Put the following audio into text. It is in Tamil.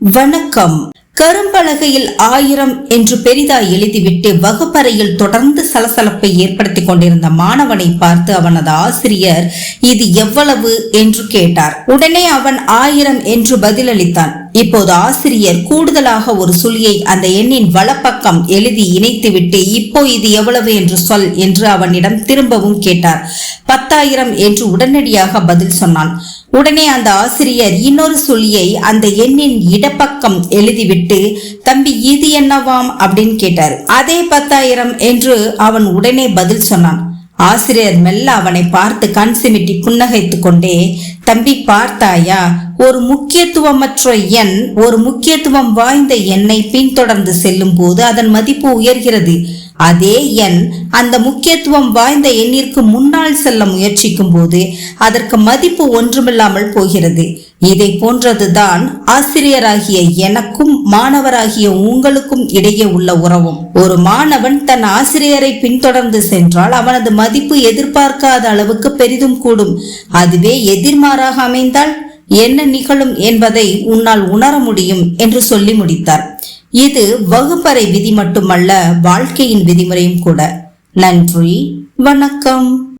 வணக்கம். கரும்பலகையில் ஆயிரம் என்று பெரிதாய் எழுதிவிட்டு வகுப்பறையில் தொடர்ந்து சலசலப்பை ஏற்படுத்திக் கொண்டிருந்த மாணவனை பார்த்து அவனது ஆசிரியர் இது எவ்வளவு? என்று கேட்டார். உடனே அவன் ஆயிரம் என்று பதிலளித்தான். இப்போது ஆசிரியர் கூடுதலாக ஒரு சுழியை அந்த எண்ணின் வலப்பக்கம் எழுதி இணைத்துவிட்டு இப்போ இது எவ்வளவு? என்று சொல் என்று அவனிடம் திரும்பவும் கேட்டார். பத்தாயிரம் என்று உடனடியாக பதில் சொன்னான். உடனே அந்த ஆசிரியர் இன்னொரு சொல்லியை அந்த எண்ணின் இடப்பக்கம் எழுதிவிட்டு தம்பி இது என்னவாம்? அப்படின்னு கேட்டார். அதே பத்தாயிரம் என்று அவன் உடனே பதில் சொன்னான். ஆசிரியர் மெல்ல அவனை பார்த்து கண் சிமிட்டி புன்னகைத்துக் கொண்டே தம்பி பார்த்தாயா? ஒரு முக்கியத்துவமற்ற எண் ஒரு முக்கியத்துவம் வாய்ந்த எண்ணை பின்தொடர்ந்து செல்லும் போது அதன் மதிப்பு உயர்கிறது. அதே எண் அந்த முக்கியத்துவம் வாய்ந்த எண்ணிற்கு முன்னால் செல்ல முயற்சிக்கும் போது அதற்கு மதிப்பு ஒன்றுமில்லாமல் போகிறது. இதை போன்றதுதான் ஆசிரியராகிய எனக்கும் மாணவராகிய உங்களுக்கும் இடையே உள்ள உறவும். ஒரு மாணவன் தன் ஆசிரியரை பின்தொடர்ந்து சென்றால் அவனது மதிப்பு எதிர்பார்க்காத அளவுக்கு பெரிதும் கூடும். அதுவே எதிர்மாறாக அமைந்தால் என்ன நிகழும் என்பதை உன்னால் உணர முடியும் என்று சொல்லி முடித்தார். இது வகுப்பறை விதி மட்டுமல்ல வாழ்க்கையின் விதிமுறையும் கூட. நன்றி வணக்கம்.